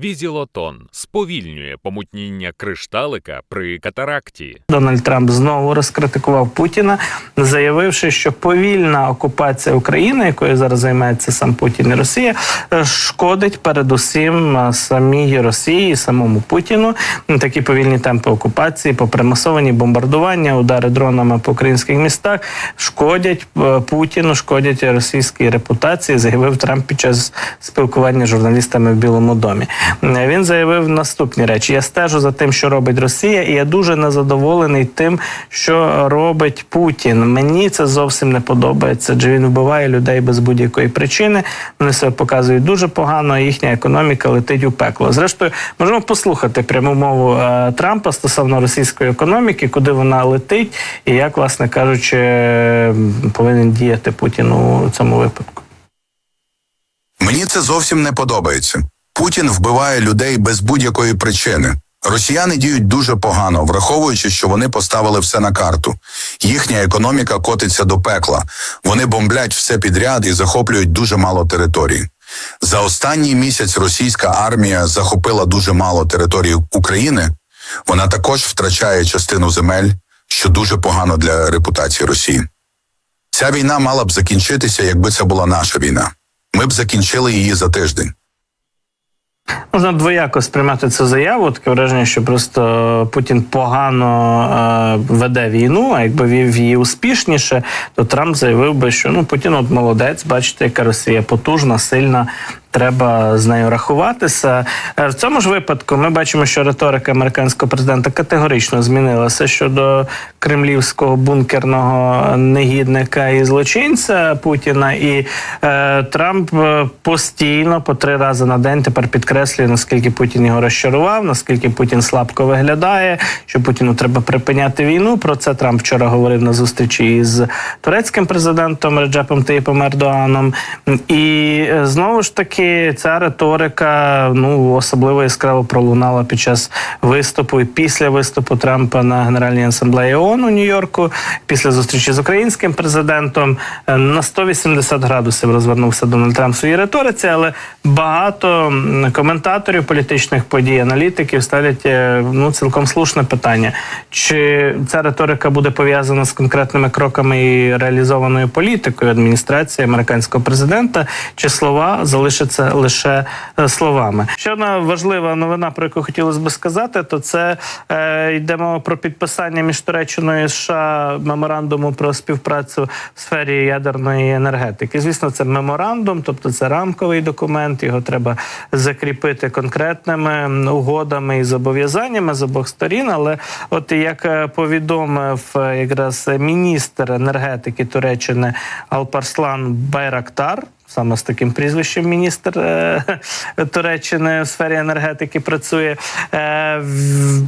Візілотон сповільнює помутніння кришталика при катаракті. Дональд Трамп знову розкритикував Путіна, заявивши, що повільна окупація України, якою зараз займається сам Путін і Росія, е, шкодить передусім е, самій Росії, самому Путіну. Такі повільні темпи окупації, попримасовані бомбардування, удари дронами по українських містах шкодять е, Путіну, шкодять російській репутації. Заявив Трамп під час спілкування з журналістами в Білому домі. Він заявив наступні речі: я стежу за тим, що робить Росія, і я дуже незадоволений тим, що робить Путін. Мені це зовсім не подобається, адже він вбиває людей без будь-якої причини. Вони себе показують дуже погано. а Їхня економіка летить у пекло. Зрештою, можемо послухати пряму мову е, Трампа стосовно російської економіки, куди вона летить, і як, власне кажучи, повинен діяти Путін у цьому випадку. Мені це зовсім не подобається. Путін вбиває людей без будь-якої причини. Росіяни діють дуже погано, враховуючи, що вони поставили все на карту. Їхня економіка котиться до пекла. Вони бомблять все підряд і захоплюють дуже мало територій. За останній місяць російська армія захопила дуже мало території України. Вона також втрачає частину земель, що дуже погано для репутації Росії. Ця війна мала б закінчитися, якби це була наша війна. Ми б закінчили її за тиждень. Можна двояко сприймати цю заяву. Таке враження, що просто Путін погано е, веде війну. А якби вів її успішніше, то Трамп заявив би, що ну Путін от молодець, бачите, яка Росія потужна, сильна. Треба з нею рахуватися. Е, В цьому ж випадку ми бачимо, що риторика американського президента категорично змінилася щодо кремлівського бункерного негідника і злочинця Путіна. І е, Трамп е, постійно по три рази на день тепер підкреслює, наскільки Путін його розчарував, наскільки Путін слабко виглядає, що Путіну треба припиняти війну. Про це Трамп вчора говорив на зустрічі із турецьким президентом Реджепом Таїпом Ердоганом. І е, знову ж таки ця риторика ну особливо яскраво пролунала під час виступу і після виступу Трампа на Генеральній асамблеї ООН у Нью-Йорку, після зустрічі з українським президентом Е, на 180 градусів розвернувся Дональд Трамп в своїй риториці, але багато коментаторів політичних подій, аналітиків ставлять е, ну цілком слушне питання: чи ця риторика буде пов'язана з конкретними кроками і реалізованою політикою адміністрації американського президента, чи слова залишаться лише е, словами? Ще одна важлива новина, про яку хотілося би сказати, то це е, йде мова про підписання між Туреччиною і США меморандуму про співпрацю в сфері ядерної енергетики. Звісно, це меморандум, тобто це рамковий документ. Його треба закріпити конкретними угодами і зобов'язаннями з обох сторін. Але, от як е, повідомив е, якраз міністр енергетики Туреччини Алпарслан Байрактар. Саме з таким прізвищем міністр е, Туреччини в сфері енергетики працює. Е,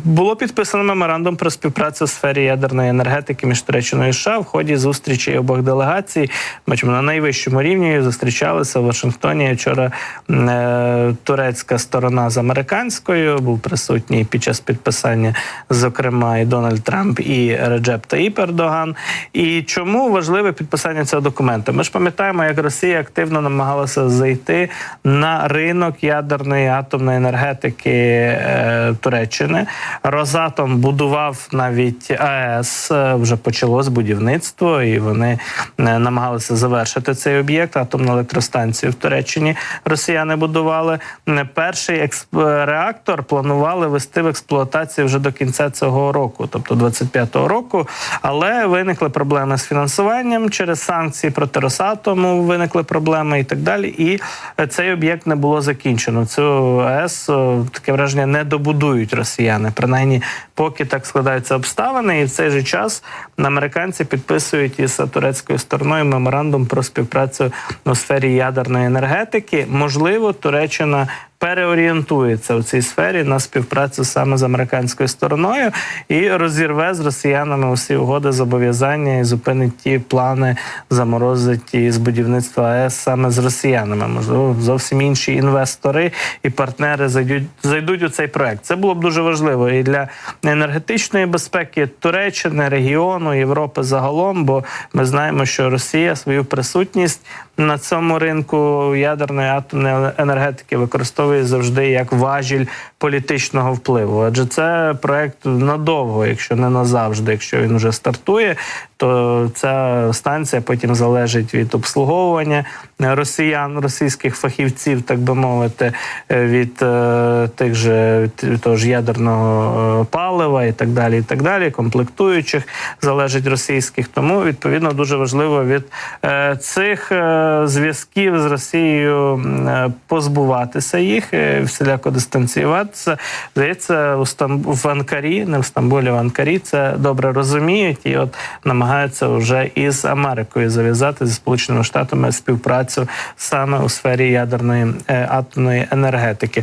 було підписано меморандум про співпрацю в сфері ядерної енергетики між Туреччиною і США в ході зустрічі обох делегацій. Бачимо на найвищому рівні зустрічалися в Вашингтоні. Вчора е, турецька сторона з американською був присутній під час підписання, зокрема, і Дональд Трамп і Реджеп Таїп Ердоган. І чому важливе підписання цього документу? Ми ж пам'ятаємо, як Росія активно намагалася зайти на ринок ядерної атомної енергетики е, Туреччини. Росатом будував навіть АЕС, е, вже почалось будівництво, і вони е, намагалися завершити цей об'єкт. Атомну електростанцію в Туреччині росіяни будували. Е, Перший експ- реактор планували вести в експлуатацію вже до кінця цього року, тобто 25-го року. Але виникли проблеми з фінансуванням через санкції проти Росатому. Виникли проблеми і так далі. І е, цей об'єкт не було закінчено. Цю АЕС таке враження не добудують росіяни. Принаймні, поки так складаються обставини, і в цей же час американці підписують із турецькою стороною меморандум про співпрацю у сфері ядерної енергетики. Можливо, Туреччина переорієнтується у цій сфері на співпрацю саме з американською стороною і розірве з росіянами усі угоди зобов'язання і зупинить ті плани заморозить із будівництва АЕС саме з росіянами. Можливо, зовсім інші інвестори і партнери зайдуть зайдуть у цей проект. Це було б дуже важливо і для енергетичної безпеки Туреччини, регіону Європи загалом. Бо ми знаємо, що Росія свою присутність на цьому ринку ядерної атомної енергетики використовує завжди як важіль політичного впливу. Адже це проект надовго, якщо не назавжди, якщо він вже стартує, то ця станція потім залежить від обслуговування росіян, російських фахівців, так би мовити, е, від е, тих же т- того ж ядерного е, палива і так далі, і так далі, комплектуючих залежить російських. Тому відповідно дуже важливо від е, цих е, зв'язків з Росією е, позбуватися їх, е, всіляко дистанціюватися. Здається, у Стамб... в Анкарі, не в Стамбулі, в Анкарі це добре розуміють і от намагаються вже із Америкою зав'язати зі Сполученими Штатами співпрацю саме у сфері ядерної е, атомної енергетики.